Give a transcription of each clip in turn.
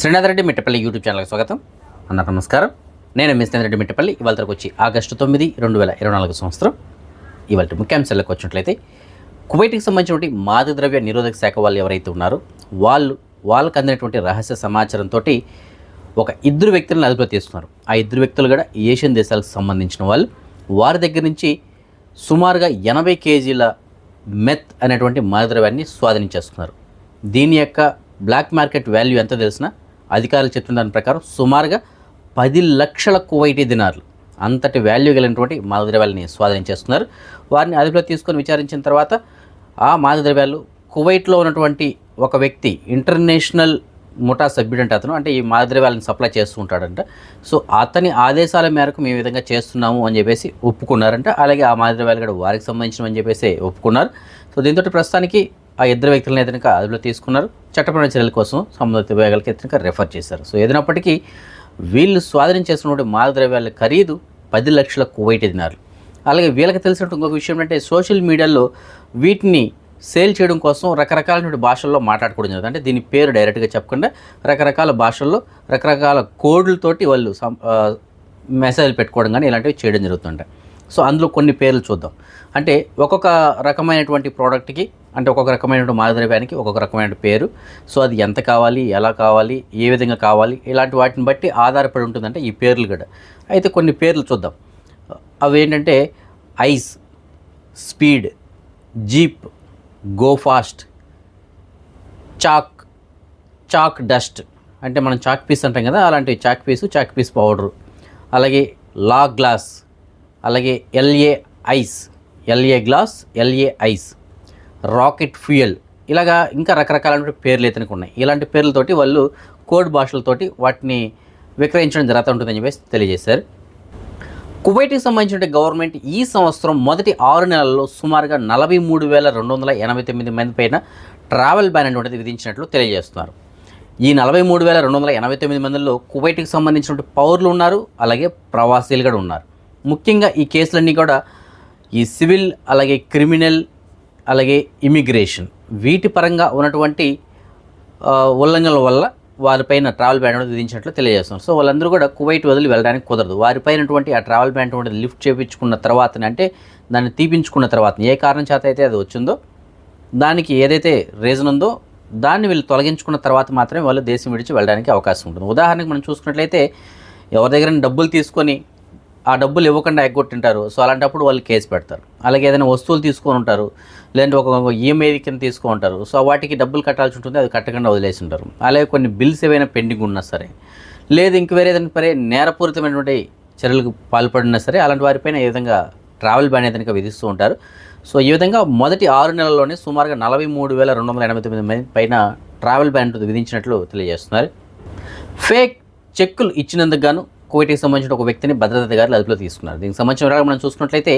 Srinath Reddy Mittapalli YouTube ఛానల్కి స్వాగతం. అన్న నమస్కారం. నేను మిస్ రెడ్డి మిట్టపల్లి. ఇవాళ తరకు వచ్చి ఆగస్టు తొమ్మిది రెండు వేల ఇరవై నాలుగు సంవత్సరం. ఇవాళ ముఖ్యాంశాలకు వచ్చినట్లయితే కువైట్కి సంబంధించినటువంటి మాదక ద్రవ్య నిరోధక శాఖ వాళ్ళు ఎవరైతే ఉన్నారో వాళ్ళు వాళ్ళకు అందినటువంటి రహస్య సమాచారంతో ఒక ఇద్దరు వ్యక్తులను అదుపులో తీసుకున్నారు. ఆ ఇద్దరు వ్యక్తులు కూడా ఏషియన్ దేశాలకు సంబంధించిన వాళ్ళు. వారి దగ్గర నుంచి సుమారుగా ఎనభై కేజీల మెత్ అనేటువంటి మాదక ద్రవ్యాన్ని స్వాధీనం చేసుకున్నారు. దీని యొక్క బ్లాక్ మార్కెట్ వాల్యూ ఎంత తెలిసినా అధికారులు చెప్తున్న దాని ప్రకారం సుమారుగా పది లక్షల కువైటీ దినార్లు అంతటి వాల్యూ కలిగినటువంటి మాదద్రవ్యాలని స్వాధీనం చేస్తున్నారు వారిని అదుపులో తీసుకొని విచారించిన తర్వాత ఆ మాదద్రవ్యాలు కువైట్లో ఉన్నటువంటి ఒక వ్యక్తి ఇంటర్నేషనల్ ముఠా సభ్యుడు అంటే అతను. అంటే ఈ మాదద్రవ్యాలను సప్లై చేస్తూ ఉంటాడంట. సో అతని ఆదేశాల మేరకు మేము విధంగా చేస్తున్నాము అని చెప్పేసి ఒప్పుకున్నారంట. అలాగే ఆ మాదద్రవ్యాలు కూడా వారికి సంబంధించినవి అని చెప్పేసి ఒప్పుకున్నారు. సో దీంతో ప్రస్తుతానికి ఆ ఇద్దరు వ్యక్తులను ఏదైనా అదుపులో తీసుకున్నారు. చట్టపరమైన చర్యల కోసం సంబంధిత విభాగాలకు ఏదైనా రెఫర్ చేశారు. సో ఏదైనప్పటికీ వీళ్ళు స్వాధీనం చేస్తున్నటువంటి మాదద్రవ్యాల ఖరీదు పది లక్షల కువైట్ దినార్లు అలాగే వీళ్ళకి తెలిసినట్టు ఇంకొక విషయం ఏంటంటే సోషల్ మీడియాలో వీటిని సేల్ చేయడం కోసం రకరకాలైన భాషల్లో మాట్లాడుకోవడం జరుగుతుంది. అంటే దీని పేరు డైరెక్ట్గా చెప్పకుండా రకరకాల భాషల్లో రకరకాల కోడ్లతోటి వాళ్ళు సం మెసేజ్లు పెట్టుకోవడం కానీ ఇలాంటివి చేయడం జరుగుతుంటాయి. సో అందులో కొన్ని పేర్లు చూద్దాం. అంటే ఒక్కొక్క రకమైనటువంటి ప్రోడక్ట్కి అంటే ఒక్కొక్క రకమైనటువంటి మాదద్రవ్యానికి ఒక్కొక్క రకమైన పేరు. సో అది ఎంత కావాలి ఎలా కావాలి ఏ విధంగా కావాలి ఇలాంటి వాటిని బట్టి ఆధారపడి ఉంటుందంటే ఈ పేర్లు కూడా అయితే కొన్ని పేర్లు చూద్దాం. అవి ఏంటంటే ice speed jeep go fast chalk chalk dust. అంటే మనం చాక్ పీస్ అంటాం కదా అలాంటి chalk piece chalk piece powder. అలాగే లా గ్లాస్ అలాగే LA ice LA glass LA ice rocket fuel. ఇలాగా ఇంకా రకరకాలైన పేర్లు ఇతనికి ఉన్నాయి. ఇలాంటి పేర్లతోటి వాళ్ళు కోడ్ భాషలతోటి వాటిని విక్రయించడం జరుగుతూ ఉంటుందని చెప్పేసి తెలియజేశారు. కువైట్కి సంబంధించిన గవర్నమెంట్ ఈ సంవత్సరం మొదటి ఆరు నెలల్లో సుమారుగా నలభై మూడు వేల రెండు వందల ఎనభై తొమ్మిది మంది పైన ట్రావెల్ బ్యాన్ అనేటువంటిది విధించినట్లు తెలియజేస్తున్నారు. ఈ నలభై మూడు వేల రెండు వందల ఎనభై తొమ్మిది మందిలో కువైట్కి సంబంధించిన పౌరులు ఉన్నారు. అలాగే ప్రవాసీలు కూడా ఉన్నారు. ముఖ్యంగా ఈ కేసులన్నీ కూడా ఈ సివిల్ అలాగే క్రిమినల్ అలాగే ఇమిగ్రేషన్ వీటి పరంగా ఉన్నటువంటి ఉల్లంఘనల వల్ల వారిపైన ట్రావెల్ బ్యాన్ అనేది విధించినట్లు తెలియజేస్తున్నారు. సో వాళ్ళందరూ కూడా కువైట్ వదిలి వెళ్ళడానికి కుదరదు. వారిపైనటువంటి ఆ ట్రావెల్ బ్యాన్ అనేది లిఫ్ట్ చేయించుకున్న తర్వాత అంటే దాన్ని తీపించుకున్న తర్వాత ఏ కారణం చేత అయితే అది వచ్చిందో దానికి ఏదైతే రీజన్ ఉందో దాన్ని వీళ్ళు తొలగించుకున్న తర్వాత మాత్రమే వాళ్ళు దేశం విడిచి వెళ్ళడానికి అవకాశం ఉంటుంది. ఉదాహరణకు మనం చూసుకున్నట్లయితే ఎవరి దగ్గర డబ్బులు తీసుకొని ఆ డబ్బులు ఇవ్వకుండా ఎగ్గొట్టింటారు. సో అలాంటప్పుడు వాళ్ళు కేసు పెడతారు. అలాగే ఏదైనా వస్తువులు తీసుకొని ఉంటారు. లేదంటే ఒక ఈఎంఐ కింద తీసుకొని ఉంటారు. సో వాటికి డబ్బులు కట్టాల్సి ఉంటుంది. అది కట్టకుండా వదిలేసి ఉంటారు. అలాగే కొన్ని బిల్స్ ఏవైనా పెండింగ్ ఉన్నా సరే లేదు ఇంక వేరే ఏదైనా సరే నేరపూరితమైనటువంటి చర్యలకు పాల్పడినా సరే అలాంటి వారిపైన ఈ విధంగా ట్రావెల్ బ్యాన్ ఏదైనా విధిస్తూ ఉంటారు. సో ఈ విధంగా మొదటి ఆరు నెలల్లోనే సుమారుగా నలభై మూడు వేల రెండు వందల ఎనభై తొమ్మిది మంది పైన ట్రావెల్ బ్యాన్ విధించినట్లు తెలియజేస్తున్నారు. ఫేక్ చెక్కులు ఇచ్చినందుకు గాను కువైట్కి సంబంధించిన ఒక వ్యక్తిని భద్రత అధికారులు అదుపులో తీసుకున్నారు. దీనికి సంబంధించిన వివరాలు మనం చూసుకున్నట్లయితే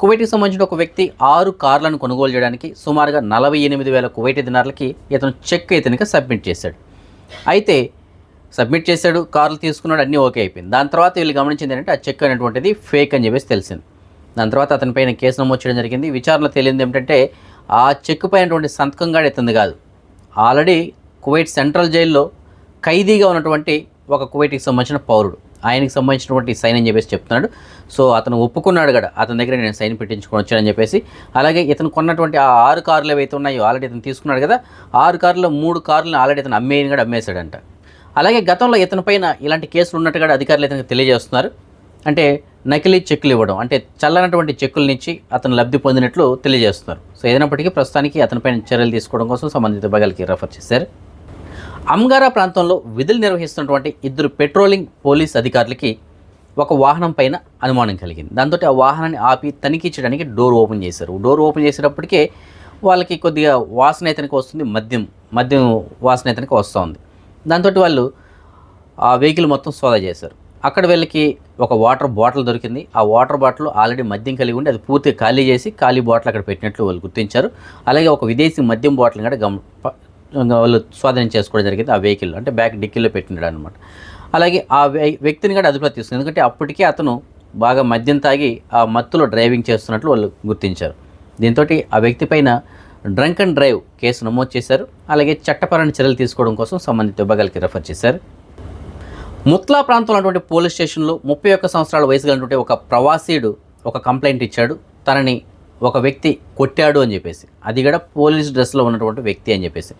కువైట్కి సంబంధించిన ఒక వ్యక్తి ఆరు కార్లను కొనుగోలు చేయడానికి సుమారుగా నలభై ఎనిమిది వేల కువైటీ దినార్లకి ఇతను చెక్ ఇతనికి సబ్మిట్ చేశాడు. అయితే సబ్మిట్ చేశాడు కార్లు తీసుకున్నాడు అన్నీ ఓకే అయిపోయింది. దాని తర్వాత వీళ్ళు గమనించింది ఏంటంటే ఆ చెక్ అనేటువంటిది ఫేక్ అని చెప్పేసి తెలిసింది. దాని తర్వాత అతనిపైన కేసు నమోదు చేయడం జరిగింది. విచారణలో తేలింది ఏమిటంటే ఆ చెక్ పైనటువంటి సంతకం కూడా ఇతంది కాదు. ఆల్రెడీ కువైట్ సెంట్రల్ జైల్లో ఖైదీగా ఉన్నటువంటి ఒక కువైట్కి సంబంధించిన పౌరుడు. ఆయనకి సంబంధించినటువంటి సైన్ అని చెప్పేసి చెప్తున్నాడు. సో అతను ఒప్పుకున్నాడు కూడా అతని దగ్గర నేను సైన్ పెట్టించుకొని అని చెప్పేసి. అలాగే ఇతను కొన్నటువంటి ఆ ఆరు కార్లు ఏవైతే ఉన్నాయో ఆల్రెడీ ఇతను తీసుకున్నాడు కదా ఆరు కార్లలో మూడు కార్లను ఆల్రెడీ ఇతను అమ్మేయని కూడా అమ్మేశాడంట. అలాగే గతంలో ఇతని పైన ఇలాంటి కేసులు ఉన్నట్టుగా అధికారులు ఇతనికి తెలియజేస్తున్నారు. అంటే నకిలీ చెక్కులు ఇవ్వడం అంటే చల్లనటువంటి చెక్కుల నుంచి అతను లబ్ధి పొందినట్లు తెలియజేస్తున్నారు. సో ఏదైనప్పటికీ ప్రస్తుతానికి అతనిపైన చర్యలు తీసుకోవడం కోసం సంబంధిత విభాగాలకి రెఫర్ చేశారు. అమ్గారా ప్రాంతంలో విధులు నిర్వహిస్తున్నటువంటి ఇద్దరు పెట్రోలింగ్ పోలీస్ అధికారులకి ఒక వాహనం పైన అనుమానం కలిగింది. దాంతో ఆ వాహనాన్ని ఆపి తనిఖీ చేయడానికి డోర్ ఓపెన్ చేశారు. డోర్ ఓపెన్ చేసేటప్పటికే వాళ్ళకి కొద్దిగా వాసన ఇతనికి వస్తుంది మద్యం మద్యం వాసన ఇతనికి వస్తూ ఉంది. దాంతో వాళ్ళు ఆ వెహికల్ మొత్తం సోదా చేశారు. అక్కడ వీళ్ళకి ఒక వాటర్ బాటిల్ దొరికింది. ఆ వాటర్ బాటిల్ ఆల్రెడీ మద్యం కలిగి ఉండి అది పూర్తిగా ఖాళీ చేసి ఖాళీ బాటిల్ అక్కడ పెట్టినట్లు వాళ్ళు గుర్తించారు. అలాగే ఒక విదేశీ మద్యం బాటిల్ కూడా గమ వాళ్ళు స్వాధీనం చేసుకోవడం జరిగింది ఆ వెహికల్ అంటే బ్యాక్ డిక్కీలో పెట్టినాడు అనమాట అలాగే ఆ వ్య- వ్యక్తిని కూడా అదుపులో తీసుకుంది. ఎందుకంటే అప్పటికే అతను బాగా మద్యం తాగి ఆ మత్తులో డ్రైవింగ్ చేస్తున్నట్లు వాళ్ళు గుర్తించారు. దీంతో ఆ వ్యక్తి పైన డ్రంక్ అండ్ డ్రైవ్ కేసు నమోదు చేశారు. అలాగే చట్టపరమైన చర్యలు తీసుకోవడం కోసం సంబంధిత విభాగాలకి రెఫర్ చేశారు. ముత్లా ప్రాంతంలో ఉన్నటువంటి పోలీస్ స్టేషన్లో ముప్పై ఒక్క సంవత్సరాల వయసు కలిగినటువంటి ఒక ప్రవాసీడు ఒక కంప్లైంట్ ఇచ్చాడు. తనని ఒక వ్యక్తి కొట్టాడు అని చెప్పేసి. అది కూడా పోలీస్ డ్రెస్లో ఉన్నటువంటి వ్యక్తి అని చెప్పేసి.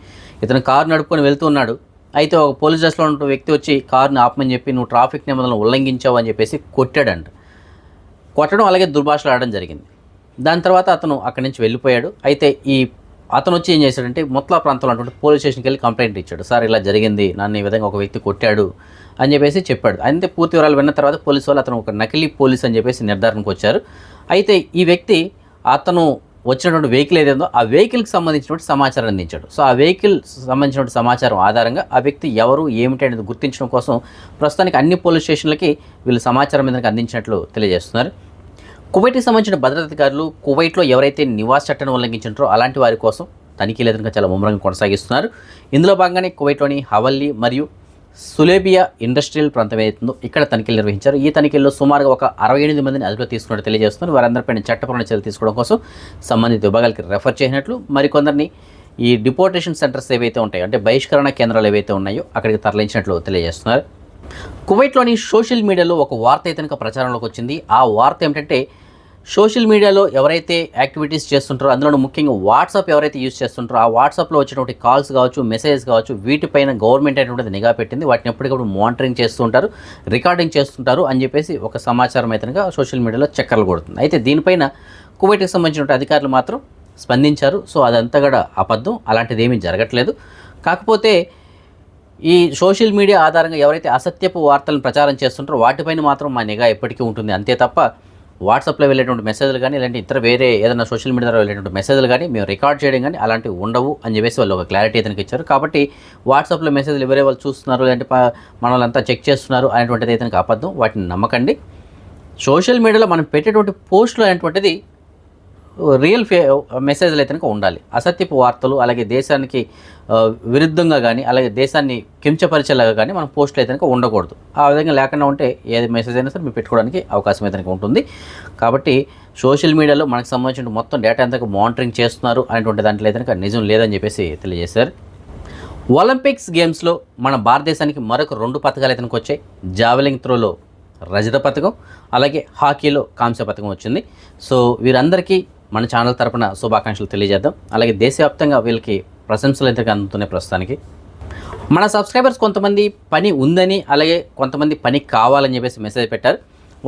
ఇతను కారు నడుపుకొని వెళ్తూ ఉన్నాడు. అయితే ఒక పోలీస్ డ్రెస్లో ఉన్న వ్యక్తి వచ్చి కారుని ఆపమని చెప్పి నువ్వు ట్రాఫిక్ నిబంధనలు ఉల్లంఘించావు అని చెప్పేసి కొట్టాడంట. కొట్టడం అలాగే దుర్భాషలు ఆడడం జరిగింది. దాని తర్వాత అతను అక్కడి నుంచి వెళ్ళిపోయాడు. అయితే ఈ అతను వచ్చి ఏం చేశాడంటే ముత్లా ప్రాంతంలో ఉన్నటువంటి పోలీస్ స్టేషన్కి వెళ్ళి కంప్లైంట్ ఇచ్చాడు. సార్ ఇలా జరిగింది. నన్ను ఈ విధంగా ఒక వ్యక్తి కొట్టాడు అని చెప్పేసి చెప్పాడు. అంతే పూర్తి వివరాలు విన్న తర్వాత పోలీసు వాళ్ళు అతను ఒక నకిలీ పోలీస్ అని చెప్పేసి నిర్ధారణకు వచ్చారు. అయితే ఈ వ్యక్తి అతను వచ్చినటువంటి వెహికల్ ఏదైందో ఆ వెహికల్కి సంబంధించినటువంటి సమాచారం అందించాడు. సో ఆ వెహికల్ సంబంధించినటువంటి సమాచారం ఆధారంగా ఆ వ్యక్తి ఎవరు ఏమిటి అనేది గుర్తించడం కోసం ప్రస్తుతానికి అన్ని పోలీస్ స్టేషన్లకి వీళ్ళు సమాచారం మీద అందించినట్లు తెలియజేస్తున్నారు. కువైట్కి సంబంధించిన భద్రతాధికారులు కువైట్లో ఎవరైతే నివాస చట్టాన్ని ఉల్లంఘించారో అలాంటి వారి కోసం తనిఖీలు ఎదురుగా చాలా ముమ్మరంగా కొనసాగిస్తున్నారు. ఇందులో భాగంగానే కువైట్లోని హవల్లీ మరియు సులేబియా ఇండస్ట్రియల్ ప్రాంతం ఏదైతుందో ఇక్కడ తనిఖీలు నిర్వహించారు. ఈ తనిఖీల్లో సుమారుగా ఒక అరవై ఎనిమిది మందిని అదుపులో తీసుకున్నట్టు తెలియజేస్తున్నారు. వారందరిపైన చట్టపరమైన చర్యలు తీసుకోవడం కోసం సంబంధిత విభాగాలకి రెఫర్ చేసినట్లు మరికొందరిని ఈ డిపోర్టేషన్ సెంటర్స్ ఏవైతే ఉంటాయో అంటే బహిష్కరణ కేంద్రాలు ఏవైతే ఉన్నాయో అక్కడికి తరలించినట్లు తెలియజేస్తున్నారు. కువైట్లోని సోషల్ మీడియాలో ఒక వార్త అయితే ప్రచారంలోకి వచ్చింది. ఆ వార్త ఏమిటంటే సోషల్ మీడియాలో ఎవరైతే యాక్టివిటీస్ చేస్తుంటారో అందులో ముఖ్యంగా వాట్సాప్ ఎవరైతే యూజ్ చేస్తుంటారో ఆ వాట్సాప్లో వచ్చినటువంటి కాల్స్ కావచ్చు మెసేజ్ కావచ్చు వీటిపైన గవర్నమెంట్ అనేటువంటిది నిఘా పెట్టింది. వాటిని ఎప్పటికప్పుడు మానిటరింగ్ చేస్తుంటారు రికార్డింగ్ చేస్తుంటారు అని చెప్పేసి ఒక సమాచారం అయితే సోషల్ మీడియాలో చక్కర్లు కొడుతుంది. అయితే దీనిపైన కువైట్కి సంబంధించిన అధికారులు మాత్రం స్పందించారు. సో అదంతా కూడా అబద్ధం. అలాంటిది ఏమీ జరగట్లేదు. కాకపోతే ఈ సోషల్ మీడియా ఆధారంగా ఎవరైతే అసత్యపు వార్తలను ప్రచారం చేస్తుంటారో వాటిపైన మాత్రం మా నిఘా ఎప్పటికీ ఉంటుంది. అంతే తప్ప వాట్సాప్లో వెళ్ళేటువంటి మెసేజ్లు కానీ ఇలాంటి ఇతర వేరే ఏదైనా సోషల్ మీడియాలో వెళ్ళేటువంటి మెసేజ్లు కానీ మేము రికార్డ్ చేయడం కానీ అలాంటివి ఉండవు అని చెప్పేసి వాళ్ళు ఒక క్లారిటీ అతనికి ఇచ్చారు. కాబట్టి వాట్సాప్లో మెసేజ్లు ఎవరే వాళ్ళు చూస్తున్నారు లేదంటే మనల్ని అంతా చెక్ చేస్తున్నారు అనేటువంటిది అయితే అబద్ధం వాటిని నమ్మకండి. సోషల్ మీడియాలో మనం పెట్టేటువంటి పోస్టులు అనేటువంటిది రియల్ ఫే మెసేజ్లు అయితే ఉండాలి. అసత్యపు వార్తలు అలాగే దేశానికి విరుద్ధంగా కానీ అలాగే దేశాన్ని కించపరిచేలాగా కానీ మనం పోస్టులు అయితే ఉండకూడదు. ఆ విధంగా లేకుండా ఉంటే ఏది మెసేజ్ అయినా సరే మీరు పెట్టుకోవడానికి అవకాశం అయితే ఉంటుంది. కాబట్టి సోషల్ మీడియాలో మనకు సంబంధించిన మొత్తం డేటా అంతా మానిటరింగ్ చేస్తున్నారు అనేటువంటి దాంట్లో అయితే నిజం లేదని చెప్పేసి తెలియజేశారు. ఒలింపిక్స్ గేమ్స్లో మన భారతదేశానికి మరొక రెండు పథకాలు అయితే వచ్చాయి. జావెలింగ్ త్రోలో రజత పథకం అలాగే హాకీలో కాంస్య పథకం వచ్చింది. సో వీరందరికీ మన ఛానల్ తరపున శుభాకాంక్షలు తెలియజేద్దాం. అలాగే దేశవ్యాప్తంగా వీళ్ళకి ప్రశంసలు అయితే అందుతున్నాయి ప్రస్తుతానికి. మన సబ్స్క్రైబర్స్ కొంతమంది పని ఉందని అలాగే కొంతమంది పని కావాలని చెప్పేసి మెసేజ్ పెట్టారు.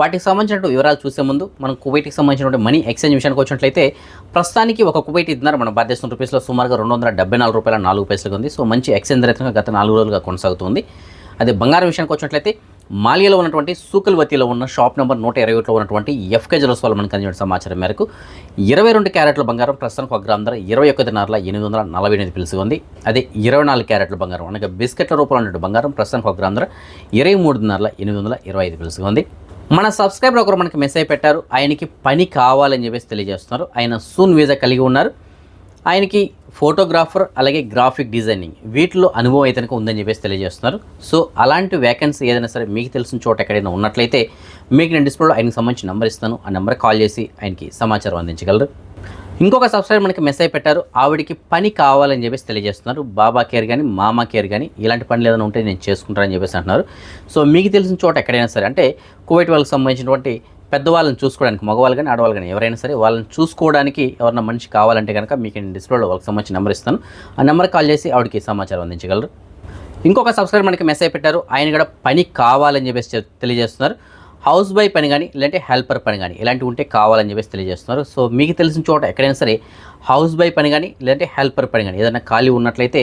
వాటికి సంబంధించిన వివరాలు చూసే ముందు మనం కువైట్కి సంబంధించిన మనీ ఎక్స్చేంజ్ విషయానికి వచ్చినట్లయితే ప్రస్తుతానికి ఒక కువైట్ ఇద్దరు మన భారతదేశం రూపీస్లో సుమారుగా రెండు వందల డెబ్బై నాలుగు రూపాయల నాలుగు పైసలుగా ఉంది. సో మంచి ఎక్స్చేంజ్ రేతంగా గత నాలుగు రోజులుగా కొనసాగుతుంది అదే బంగారం విషయానికి వచ్చినట్లయితే మాలియాలో ఉన్నటువంటి సూకల్వతిలో ఉన్న షాప్ నెంబర్ నూట ఇరవై ఒకటిలో ఉన్నటువంటి ఎఫ్కే జ్యువెల్స్ వాళ్ళు మనకు అందించిన సమాచారం మేరకు ఇరవై రెండు క్యారెట్ల బంగారం ప్రస్తుతానికి ఒక గ్రామ ధర ఇరవై ఒకటిన్నర ఎనిమిది వందల నలభై ఎనిమిది పిలుసుగా ఉంది. అదే ఇరవై నాలుగు క్యారెట్ల బంగారం అనగా బిస్కెట్ల రూపంలో ఉన్నటువంటి బంగారం ప్రస్తుతానికి ఒక గ్రామ ధర ఇరవై మూడున్నరల ఎనిమిది వందల ఇరవై ఐదు పిలుసుగా ఉంది. మన సబ్స్క్రైబర్ ఒకరు మనకి మెసేజ్ పెట్టారు. ఆయనకి పని కావాలని చెప్పేసి తెలియజేస్తున్నారు. ఆయన సూన్ వీజా కలిగి ఉన్నారు. ఆయనకి ఫోటోగ్రాఫర్ అలాగే గ్రాఫిక్ డిజైనింగ్ వీటిలో అనుభవం అయితే ఉందని చెప్పేసి తెలియజేస్తున్నారు. సో అలాంటి వేకెన్సీ ఏదైనా సరే మీకు తెలిసిన చోట ఎక్కడైనా ఉన్నట్లయితే మీకు నేను డిస్ప్లేలో ఆయనకి సంబంధించిన నెంబర్ ఇస్తాను. ఆ నెంబర్ కాల్ చేసి ఆయనకి సమాచారం అందించగలరు. ఇంకొక సబ్స్క్రైబర్ మనకి మెసేజ్ పెట్టారు. ఆవిడికి పని కావాలని చెప్పేసి తెలియజేస్తున్నారు. బాబా కేర్ కానీ మామా కేర్ కానీ ఇలాంటి పనులు ఏదైనా ఉంటే నేను చేసుకుంటానని చెప్పేసి అంటున్నారు. సో మీకు తెలిసిన చోట ఎక్కడైనా సరే అంటే కువైట్ వాళ్ళకి సంబంధించినటువంటి పెద్దవాళ్ళని చూసుకోవడానికి మగవాళ్ళు కానీ ఆడవాళ్ళు కానీ ఎవరైనా సరే వాళ్ళని చూసుకోవడానికి ఎవరైనా మనిషి కావాలంటే కనుక మీకు నేను డిస్ప్లేలో వాళ్ళకి సంబంధించిన నెంబర్ ఇస్తాను. ఆ నెంబర్ కాల్ చేసి ఆవిడకి సమాచారం అందించగలరు. ఇంకొక సబ్స్క్రైబర్ మనకి మెసేజ్ పెట్టారు. ఆయన కూడా పని కావాలని చెప్పేసి తెలియజేస్తున్నారు. హౌస్ బై పని కానీ లేదంటే హెల్పర్ పని కానీ ఇలాంటివి ఉంటే కావాలని చెప్పేసి తెలియజేస్తున్నారు. సో మీకు తెలిసిన చోట ఎక్కడైనా సరే హౌస్ బై పని కానీ లేదంటే హెల్పర్ పని కానీ ఏదైనా ఖాళీ ఉన్నట్లయితే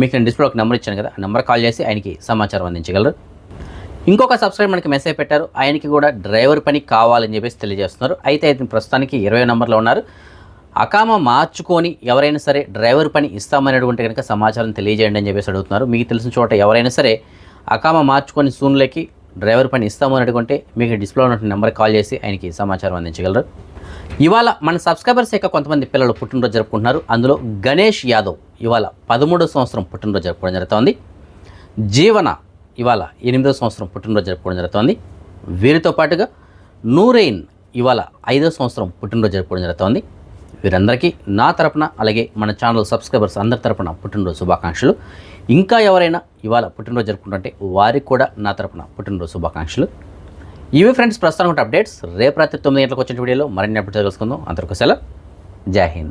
మీకు నేను డిస్ప్లే ఒక నెంబర్ ఇచ్చాను కదా ఆ నెంబర్ కాల్ చేసి ఆయనకి సమాచారం అందించగలరు. ఇంకొక సబ్స్క్రైబ్ మనకి మెసేజ్ పెట్టారు. ఆయనకి కూడా డ్రైవర్ పని కావాలని చెప్పేసి తెలియజేస్తున్నారు. అయితే అయితే ప్రస్తుతానికి ఇరవై నెంబర్లో ఉన్నారు. అకామ మార్చుకొని ఎవరైనా సరే డ్రైవర్ పని ఇస్తామనేటువంటి కనుక సమాచారం తెలియజేయండి అని చెప్పేసి అడుగుతున్నారు. మీకు తెలిసిన చోట ఎవరైనా సరే అకామ మార్చుకొని సూన్లకి డ్రైవర్ పని ఇస్తాము అని అడుగుంటే మీకు డిస్ప్లే ఉన్నటువంటి నెంబర్ కాల్ చేసి ఆయనకి సమాచారం అందించగలరు. ఇవాళ మన సబ్స్క్రైబర్స్ యొక్క కొంతమంది పిల్లలు పుట్టినరోజు జరుపుకుంటున్నారు. అందులో గణేష్ యాదవ్ ఇవాళ పదమూడో సంవత్సరం పుట్టినరోజు జరుపుకోవడం జరుగుతోంది. జీవన ఇవాళ ఎనిమిదో సంవత్సరం పుట్టినరోజు జరుపుకోవడం జరుగుతోంది. వీరితో పాటుగా నూరెయిన్ ఇవాళ ఐదో సంవత్సరం పుట్టినరోజు జరుపుకోవడం జరుగుతోంది. వీరందరికీ నా తరపున అలాగే మన ఛానల్ సబ్స్క్రైబర్స్ అందరి తరపున పుట్టినరోజు శుభాకాంక్షలు. ఇంకా ఎవరైనా ఇవాళ పుట్టినరోజు జరుపుకుంటుంటే వారికి కూడా నా తరపున పుట్టినరోజు శుభాకాంక్షలు. ఇవి ఫ్రెండ్స్ ప్రస్తుతానికి అప్డేట్స్. రేపు రాత్రి తొమ్మిది గంటలకు వచ్చిన వీడియోలో మరిన్ని అప్డేట్స్ తెలుసుకుందాం. అందరికీ సెలవు. జై హింద్.